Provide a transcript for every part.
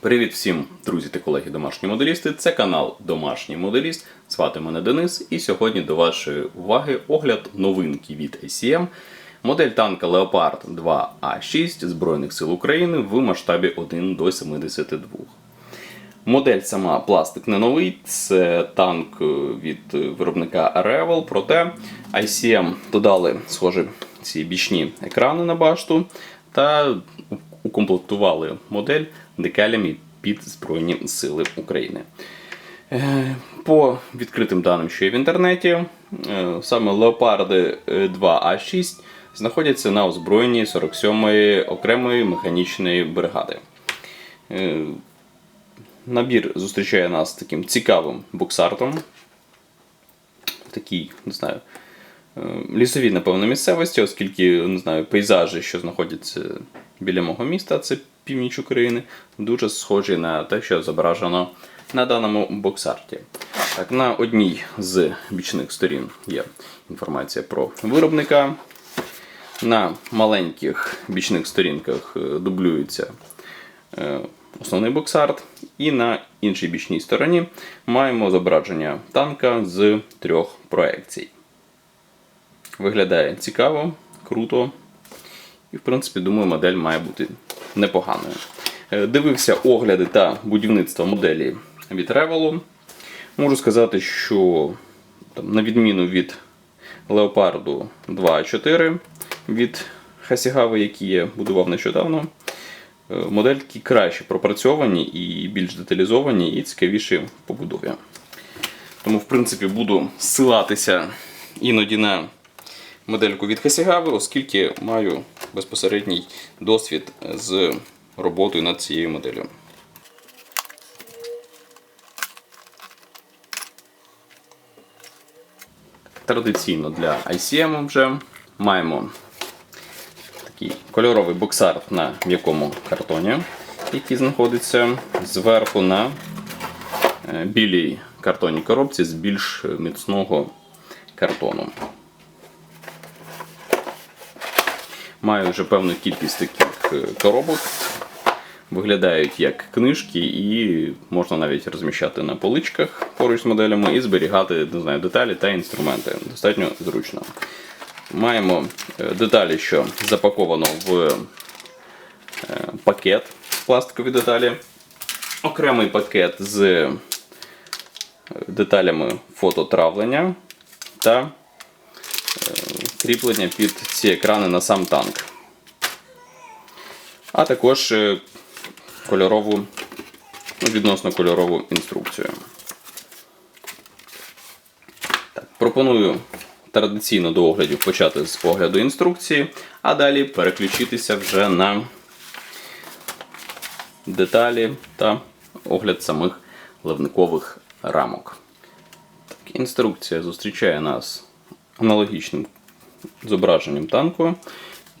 Привіт всім, друзі та колеги домашні моделісти. Це канал Домашній Моделіст. Звати мене Денис, і сьогодні до вашої уваги огляд новинки від ACM. Модель танка Leopard 2А6 Збройних сил України в масштабі 1 до 72. Модель сама пластик не новий, це танк від виробника Revel, проте ICM додали схожі ці бічні екрани на башту та укомплектували модель декалями під Збройні Сили України. Е, По відкритим даним, що є в інтернеті, е, саме Leopard 2А6 знаходяться на озброєнні 47-ї окремої механічної бригади. Е, Набір зустрічає нас таким цікавим боксартом. Такий, не знаю, е, лісовій, напевно, місцевості, оскільки не знаю, пейзажі, що знаходяться біля мого міста, це північ України, дуже схожі на те, що зображено на даному боксарті. Так, на одній з бічних сторін є інформація про виробника. На маленьких бічних сторінках е, дублюється е, основний боксарт, і на іншій бічній стороні маємо зображення танка з трьох проекцій. Виглядає цікаво, круто. І, в принципі, думаю, модель має бути непоганою. Е, Дивився огляди та будівництво моделі від Revel. Можу сказати, що там, на відміну від Leopard 2.4 від Хасігави, який я будував нещодавно, е, модельки краще пропрацьовані і більш деталізовані, і цікавіші в побудові. Тому, в принципі, буду ссилатися іноді на модельку від Хасігави, оскільки маю безпосередній досвід з роботою над цією моделлю. Традиційно для ICM вже маємо такий кольоровий боксарт на м'якому картоні, який знаходиться зверху на е, білій картонній коробці з більш міцного картону. Маю вже певну кількість таких е, коробок. Виглядають як книжки, і можна навіть розміщати на поличках поруч з моделями і зберігати не знаю, деталі та інструменти. Достатньо зручно. Маємо е, деталі, що запаковано в е, пакет пластикові деталі. Окремий пакет з деталями фототравлення та кріплення під ці екрани на сам танк. А також е, кольорову, ну, відносно кольорову інструкцію. Так, пропоную традиційно до оглядів почати з погляду інструкції, а далі переключитися вже на деталі та огляд самих ливникових рамок. Так, інструкція зустрічає нас аналогічним зображенням танку,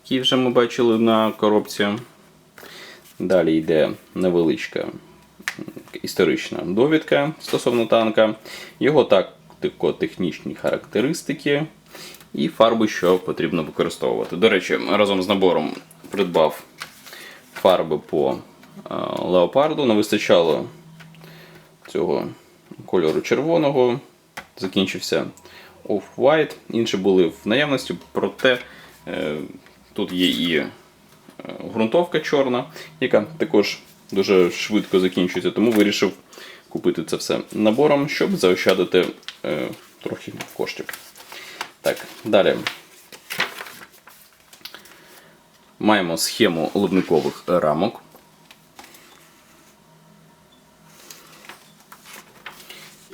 який вже ми бачили на коробці. Далі йде невеличка історична довідка стосовно танка, його тактико-технічні характеристики і фарби, що потрібно використовувати. До речі, разом з набором придбав фарби по е, леопарду. Не вистачало цього кольору червоного. Закінчився Off-White. Інші були в наявності, проте е, тут є і е, ґрунтовка чорна, яка також дуже швидко закінчується, тому вирішив купити це все набором, щоб заощадити е, трохи коштів. Так, далі. Маємо схему лобникових рамок.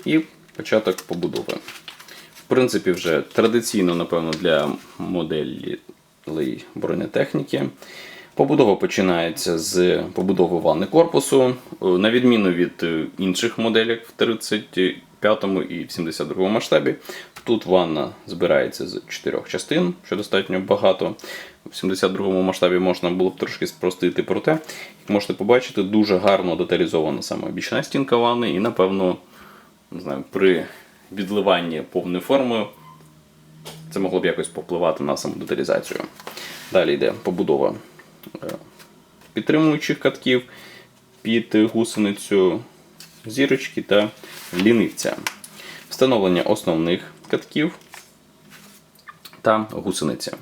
І початок побудови. Принципі, вже традиційно, напевно, для моделі бронетехніки. Побудова починається з побудови ванни корпусу. Е, На відміну від е, інших моделей в 35 і в 72 масштабі. Тут ванна збирається з чотирьох частин, що достатньо багато. В 72 масштабі можна було б трошки спростити, проте, як можете побачити, дуже гарно деталізована саме бічна стінка ванни, і, напевно, не знаю, при відливанні повною формою це могло б якось попливати на саму деталізацію. Далі йде побудова е, підтримуючих катків, під гусеницю зірочки та лінивця. Встановлення основних катків та гусениці.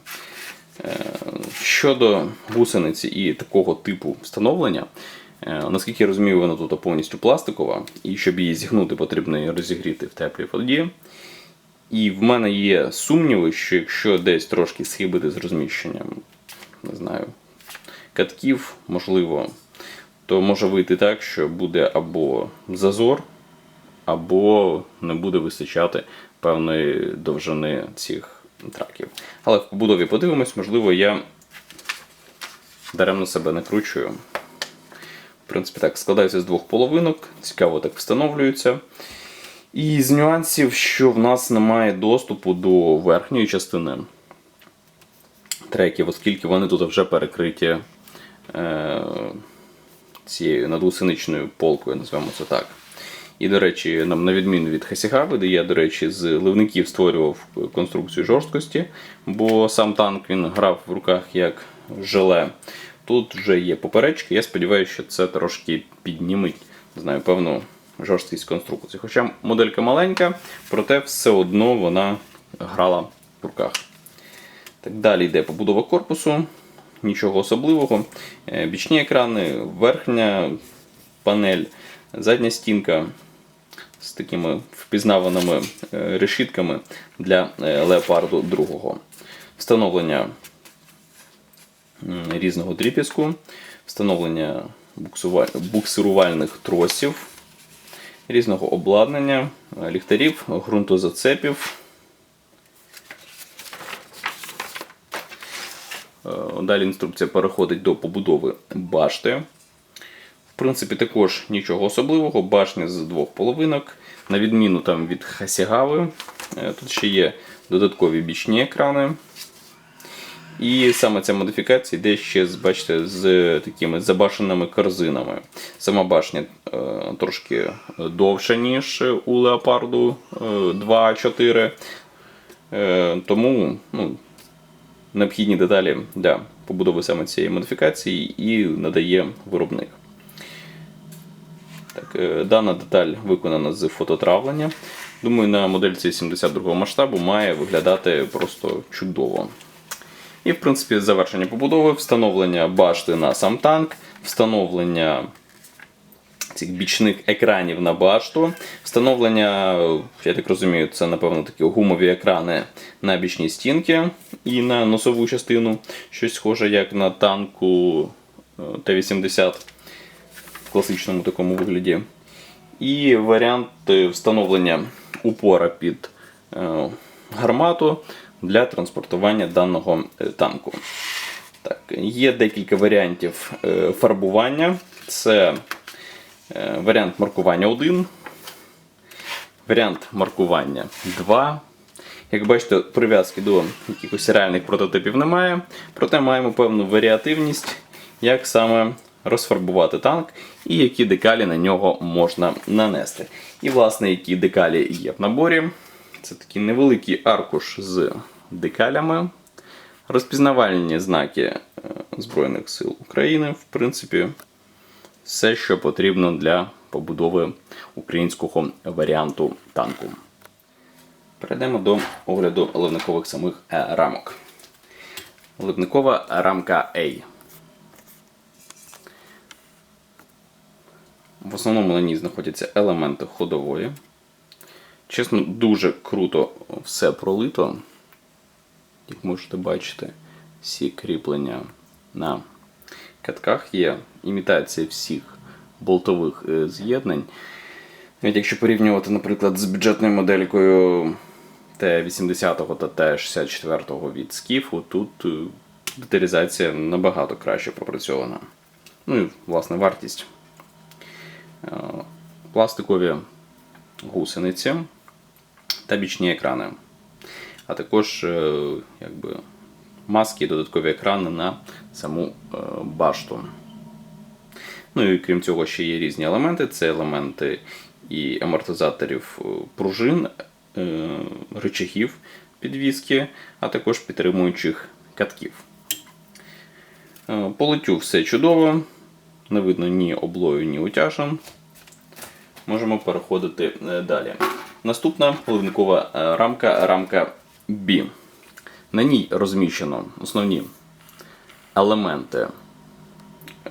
Е, Щодо гусениці і такого типу встановлення, наскільки я розумію, вона тут повністю пластикова, і щоб її зігнути, потрібно її розігріти в теплій воді. І в мене є сумніви, що якщо десь трошки схибити з розміщенням, не знаю, катків, можливо, то може вийти так, що буде або зазор, або не буде вистачати певної довжини цих траків. Але в побудові подивимось, можливо, я даремно себе накручую. В принципі, так, складається з двох половинок, цікаво так встановлюється. І з нюансів, що в нас немає доступу до верхньої частини треків, оскільки вони тут вже перекриті е, цією надгусеничною полкою, назвемо це так. І, до речі, нам на відміну від Хасігави, де я, до речі, з ливників створював конструкцію жорсткості, бо сам танк він грав в руках як желе. Тут вже є поперечки, я сподіваюся, що це трошки підніметь, не знаю, певну жорсткість конструкції. Хоча моделька маленька, проте все одно вона грала в руках. Так, далі йде побудова корпусу, нічого особливого. Е, Бічні екрани, верхня панель, задня стінка з такими впізнаваними е, решітками для е, леопарду 2. Встановлення різного дріпіску, встановлення буксирувальних тросів, різного обладнання, е, ліхтарів, ґрунтозацепів. Е, Далі інструкція переходить до побудови башти. В принципі, також нічого особливого. Башня з двох половинок. На відміну там від Хасігави. Е, Тут ще є додаткові бічні екрани. І саме ця модифікація йде ще бачите, з такими забашеними корзинами. Сама башня е, трошки довша, ніж у Леопарду е, 2.4. Е, тому ну, необхідні деталі для побудови саме цієї модифікації і надає виробник. Так, е, дана деталь виконана з фототравлення. Думаю, на модельці 72 масштабу має виглядати просто чудово. І, в принципі, завершення побудови, встановлення башти на сам танк, встановлення цих бічних екранів на башту, встановлення, я так розумію, це, напевно, такі гумові екрани на бічні стінки і на носову частину, щось схоже, як на танку е, Т-80 в класичному такому вигляді. І варіант встановлення упора під е, гармату для транспортування даного е, танку. Так, є декілька варіантів е, фарбування. Це е, варіант маркування 1, варіант маркування 2. Як бачите, прив'язки до якихось реальних прототипів немає, проте маємо певну варіативність, як саме розфарбувати танк і які декалі на нього можна нанести. І, власне, які декалі є в наборі. Це такий невеликий аркуш з декалями, розпізнавальні знаки е, Збройних сил України, в принципі, все, що потрібно для побудови українського варіанту танку. Перейдемо до огляду ливникових самих е, рамок. Ливникова рамка A. В основному на ній знаходяться елементи ходової. Чесно, дуже круто все пролито. Як можете бачити, всі кріплення на катках є імітація всіх болтових е, з'єднань. Навіть якщо порівнювати, наприклад, з бюджетною моделькою Т-80 та Т-64 від Скіфу, тут е, деталізація набагато краще пропрацьована. Ну і, власне, вартість. Е, Пластикові гусениці та бічні екрани. А також е, якби, маски і додаткові екрани на саму е, башту. Ну і крім цього, ще є різні елементи. Це елементи і амортизаторів е, пружин, рычагів підвіски, а також підтримуючих катків. По литтю все чудово. Не видно ні облою, ні утяжем. Можемо переходити далі. Наступна пливникова е, рамка рамка B. На ній розміщено основні елементи е,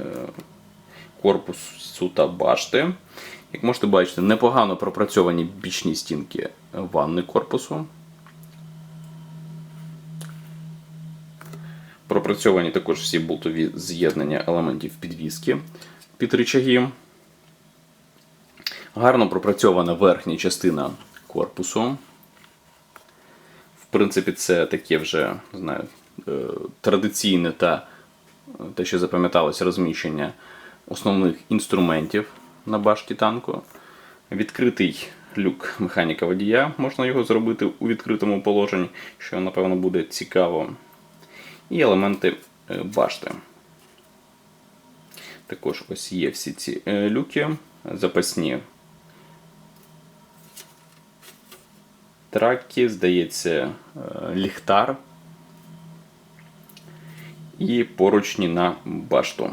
корпусу та башти. Як можете бачити, непогано пропрацьовані бічні стінки ванни корпусу. Пропрацьовані також всі болтові з'єднання елементів підвіски під рычаги. Гарно пропрацьована верхня частина корпусу. В принципі, це таке вже знаю, е, традиційне та те, що запам'яталось, розміщення основних інструментів на башті танку. Відкритий люк механіка водія, можна його зробити у відкритому положенні, що, напевно, буде цікаво. І елементи е, башти. Також ось є всі ці е, люки, запасні траки, здається, е, ліхтар і поручні на башту.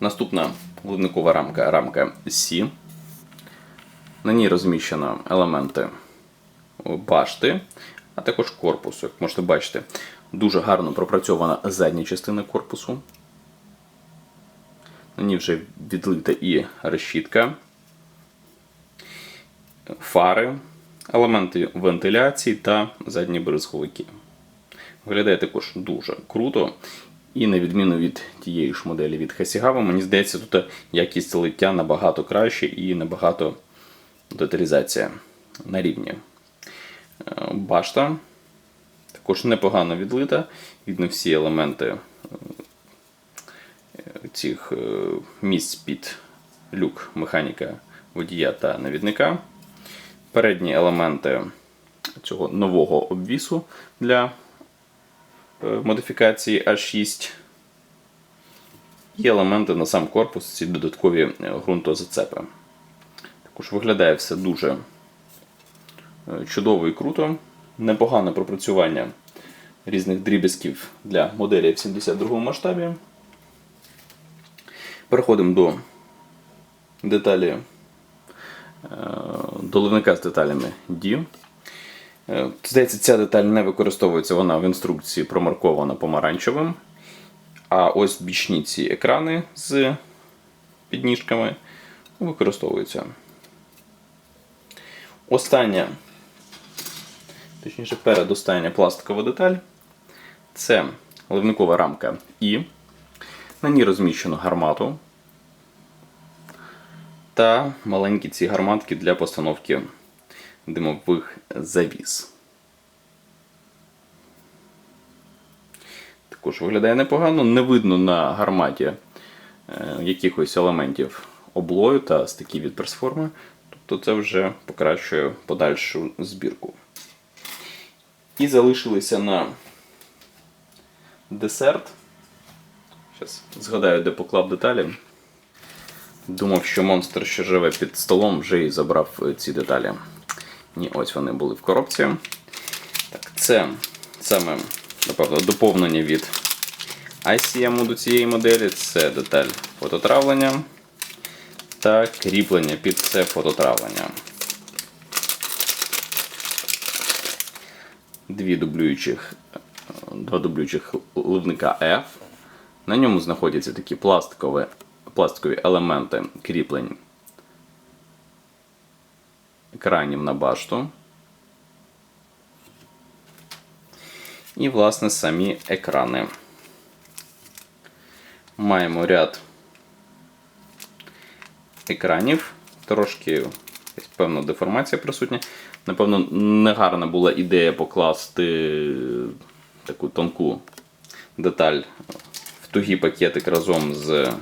Наступна ливникова рамка рамка Сі. На ній розміщено елементи башти, а також корпусу. Як можете бачити, дуже гарно пропрацьована задня частина корпусу. На ній вже відлита і решітка, фари, елементи вентиляції та задні бризговики. Виглядає також дуже круто. І на відміну від тієї ж моделі від Хасігава, мені здається, тут якість лиття набагато краще і набагато деталізація на рівні. Е, Башта також непогано відлита. Видно всі елементи е, цих е, місць під люк механіка водія та навідника. Передні елементи цього нового обвісу для е, модифікації А6. І елементи на сам корпус, ці додаткові е, ґрунтозацепи. Також виглядає все дуже е, чудово і круто. Непогане пропрацювання різних дріб'язків для моделі в 72 масштабі. Переходимо до деталі е, до ливника з деталями D. Е, Здається, ця деталь не використовується, вона в інструкції промаркована помаранчевим. А ось бічні ці екрани з підніжками використовуються. Остання, точніше, передостання пластикова деталь це ливникова рамка І. На ній розміщено гармату та маленькі ці гарматки для постановки димових завіс. Також виглядає непогано, не видно на гарматі е, якихось елементів облою та стиків від пресформи. Тобто це вже покращує подальшу збірку. І залишилися на десерт. Зараз згадаю, де поклав деталі. Думав, що монстр, що живе під столом, вже і забрав е, ці деталі. Ні, ось вони були в коробці. Так, це саме, напевно, доповнення від ICM до цієї моделі. Це деталь фототравлення та кріплення під це фототравлення. Дві дублюючих, два дублюючих ливника F. На ньому знаходяться такі пластикові, пластикові елементи кріплень екранів на башту. І, власне, самі екрани. Маємо ряд екранів, трошки певна деформація присутня. Напевно, негарна була ідея покласти таку тонку деталь в тугий пакетик разом з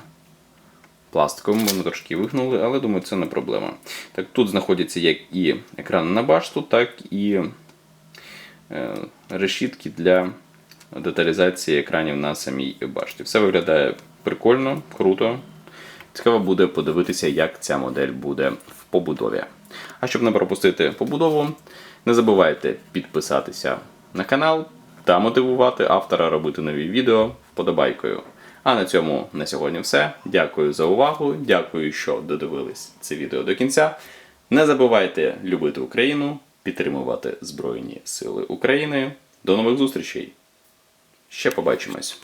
пластиковим, вони трошки вигнули, але думаю, це не проблема. Так, Тут знаходяться як і екран на башту, так і е, решітки для деталізації екранів на самій башті. Все виглядає прикольно, круто. Цікаво буде подивитися, як ця модель буде в побудові. А щоб не пропустити побудову, не забувайте підписатися на канал, та мотивувати автора робити нові відео вподобайкою. А на цьому на сьогодні все. Дякую за увагу. Дякую, що додивились це відео до кінця. Не забувайте любити Україну, підтримувати Збройні Сили України. До нових зустрічей! Ще побачимось!